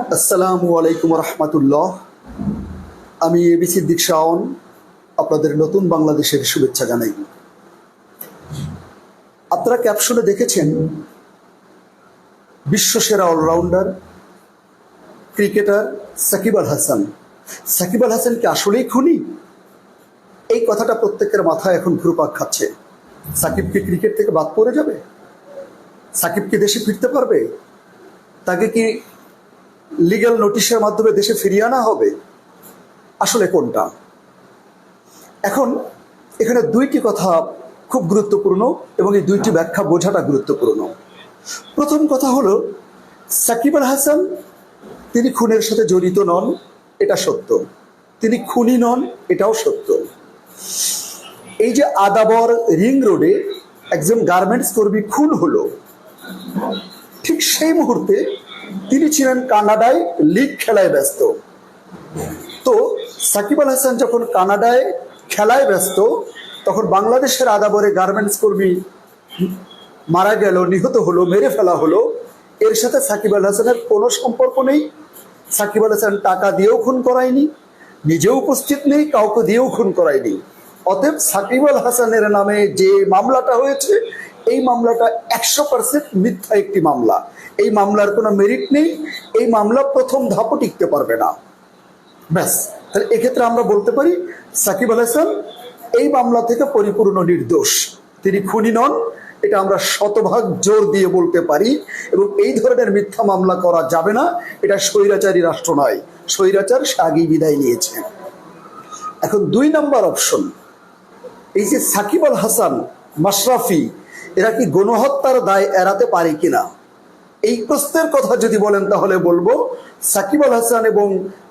আসসালামু আলাইকুম রহমতুল্লাহ। আমি এবিসি দীক্ষাওন আপনাদের নতুন বাংলাদেশের শুভেচ্ছা জানাই। আপনারা ক্যাপশনে দেখেছেন, বিশ্বসেরা অলরাউন্ডার, ক্রিকেটার সাকিব আল হাসান। সাকিব আল হাসান কি আসলেই খুনি? এই কথাটা প্রত্যেকের মাথায় এখন ঘুরপাক খাচ্ছে। সাকিব কি ক্রিকেট থেকে বাদ পড়ে যাবে? সাকিব কি দেশে ফিরতে পারবে? তাকে কি লিগ্যাল নোটিশের মাধ্যমে দেশে ফিরিয়ে আনা হবে? আসলে কোনটা? এখন এখানে দুইটি কথা খুব গুরুত্বপূর্ণ এবং এই দুইটি ব্যাখ্যা বোঝাটা গুরুত্বপূর্ণ। প্রথম কথা হলো, সাকিব আল হাসান তিনি খুনের সাথে জড়িত নন, এটা সত্য। তিনি খুনি নন, এটাও সত্য। এই যে আদাবর রিং রোডে একজন গার্মেন্টস কর্মী খুন হলো, ঠিক সেই মুহূর্তে তিনি ছিলেন কানাডায় লিগ খেলায় ব্যস্ত। তো সাকিব আল হাসান যখন কানাডায় খেলায় ব্যস্ত, তখন বাংলাদেশের আদাবরে গার্মেন্টস কর্মী মারা গেল, নিহত হলো, মেরে ফেলা হলো। এর সাথে সাকিব আল হাসানের কোনো সম্পর্ক নেই। সাকিব আল হাসান টাকা দিয়েও খুন করায়নি, নিজেও উপস্থিত নেই, কাউকে দিয়েও খুন করায়নি। অতএব সাকিব আল হাসানের নামে যে মামলাটা হয়েছে, এই মামলাটা একশো পার্সেন্ট মিথ্যা একটি মামলা। এই মামলার কোনো মেরিট নেই, এই মামলা প্রথম ধাপও টিকতে পারবে না। ব্যাস, তাহলে এক্ষেত্রে আমরা বলতে পারি, সাকিব আল হাসান এই মামলা থেকে পরিপূর্ণ নির্দোষ। তিনি খুনি নন, এটা আমরা শতভাগ জোর দিয়ে বলতে পারি এবং এই ধরনের মিথ্যা মামলা করা যাবে না, এটা স্বৈরাচারী রাষ্ট্র নয়, স্বৈরাচার সে আগেই বিদায় নিয়েছে। এখন দুই নাম্বার অপশন, এই যে সাকিব আল হাসান, মাশরাফি, এরা কি গণহত্যার দায় এড়াতে পারে কিনা? এই প্রশ্নের কথা যদি বলেন তাহলে বলব, সাকিব আল হাসান এবং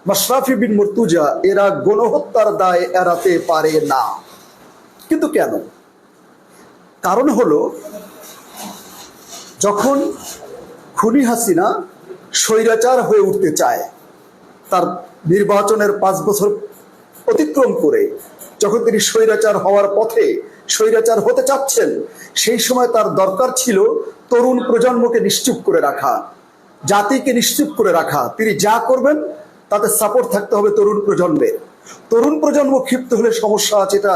মাশরাফি বিন মুর্তুজা, এরা গণহত্যার দায় এড়াতে পারে না। কিন্তু কেন? কারণ হলো, যখন খুনি হাসিনা স্বৈরাচার হয়ে উঠতে চায়, তার নির্বাচনের পাঁচ বছর অতিক্রম করে, যখন তিনি স্বৈরাচার হওয়ার পথে স্বৈরাচার হতে চাচ্ছেন, সেই সময় তার দরকার ছিল তরুণ প্রজন্মকে নিশ্চুপ করে রাখা, জাতিকে নিশ্চুপ করে রাখা। তিনি যা করবেন, তাতে সাপোর্ট থাকতে হবে তরুণ প্রজন্মের। তরুণ প্রজন্ম ক্ষিপ্ত হলে সমস্যা আছে, এটা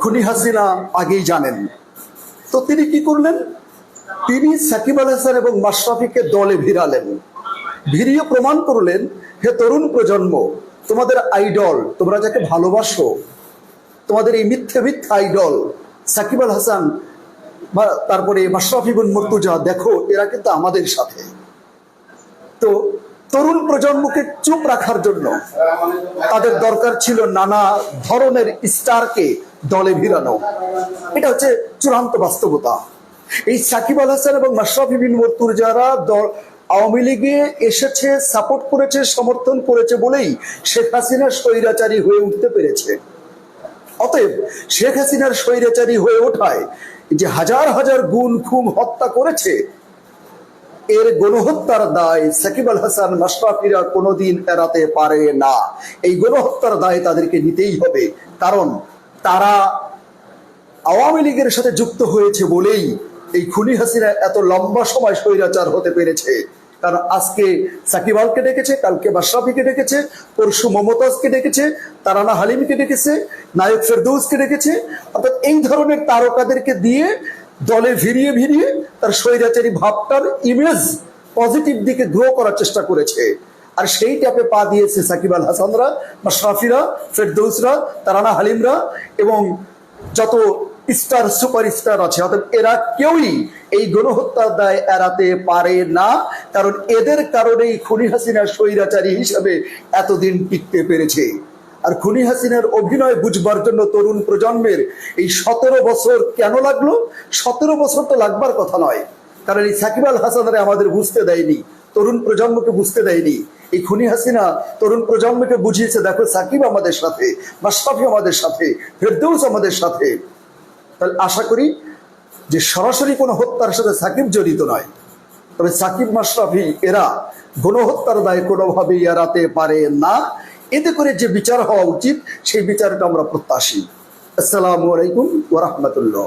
খুনি হাসিনা আগেই জানেন। তো তিনি কি করলেন? তিনি সাকিব আল হাসান এবং মাশরাফিকে দলে ভিড়ালেন। ভিড়িয়ে প্রমাণ করলেন, হে তরুণ প্রজন্ম, তোমাদের আইডল তোমরা যাকে ভালোবাসো তোমাদের এই মিথ্যে মিথ্যে আইডল সাকিব আল হাসান বা তারপরে মাশরাফি বিন মুর্তুজা, দেখো, এরা কিন্তু আমাদের সাথে। তো তরুণ প্রজন্মকে চুপ রাখার জন্য তাদের দরকার ছিল নানা ধরনের স্টারকে দলে ভিড়ানো। এটা হচ্ছে চূড়ান্ত বাস্তবতা। এই সাকিব আল হাসান এবং মাশরাফি বিন মুর্তুজারা দল আওয়ামী লীগে এসেছে সাপোর্ট করেছে, সমর্থন করেছে বলেই শেখ হাসিনা স্বৈরাচারী হয়ে উঠতে পেরেছে। অতএব শেখ হাসিনার স্বৈরাচারী হয়ে ওঠায় যে হাজার হাজার গুণ খুম হত্যা করেছে, এর গণহত্যার দায় সাকিব আল হাসান মাশরাফিরা কোনোদিন এড়াতে পারে না। এই গণহত্যার দায় তাদেরকে নিতেই হবে, কারণ তারা আওয়ামী লীগের সাথে যুক্ত হয়েছে বলেই এই খুনি হাসিনা এত লম্বা সময় স্বৈরাচার হতে পেরেছে। কারণ আজকে সাকিব আলকে ডেকেছে, কালকে মাশরাফিকে ডেকেছে, পরশু মমতাজকে ডেকেছে, তারানা হালিমকে ডেকেছে, নায়ক ফেরদৌসকে ডেকেছে। অর্থাৎ এই ধরনের তারকাদেরকে দিয়ে দলে ভিড়িয়ে ভিড়িয়ে তার স্বৈরাচারী ভাবটার ইমেজ পজিটিভ দিকে গ্রো করার চেষ্টা করেছে। আর সেই ট্যাপে পা দিয়েছে সাকিব আল হাসানরা মাশরাফিরা ফেরদৌসরা, তারানা হালিমরা এবং যত স্টার সুপার স্টার আছে। অর্থাৎ এরা কেউই এই গণহত্যার দায় এড়াতে পারে না, কারণ এদের কারণেই খুনি হাসিনা স্বৈরাচারী হিসাবে এতদিন টিকতে পেরেছে। আর খুনি হাসিনার অভিনয় বুঝবার জন্য তরুণ প্রজন্মের এই সতেরো বছর কেন লাগল? সতেরো বছর তো লাগবার কথা নয়, কারণ এই সাকিব আল হাসানরে আমাদের বুঝতে দেয়নি, তরুণ প্রজন্মকে বুঝতে দেয়নি। এই খুনি হাসিনা তরুণ প্রজন্মকে বুঝিয়েছে, দেখো সাকিব আমাদের সাথে, মাশরাফি আমাদের সাথে, ফেরদৌস আমাদের সাথে। তাহলে আশা করি যে সরাসরি কোনো হত্যার সাথে সাকিব জড়িত নয়। তবে সাকিব মাশরাফি এরা গণহত্যার দায় কোনোভাবেই এড়াতে পারে না। এতে করে যে বিচার হওয়া উচিত, সেই বিচারটা আমরা প্রত্যাশী। আসসালামু আলাইকুম ওরহমতুল্লাহ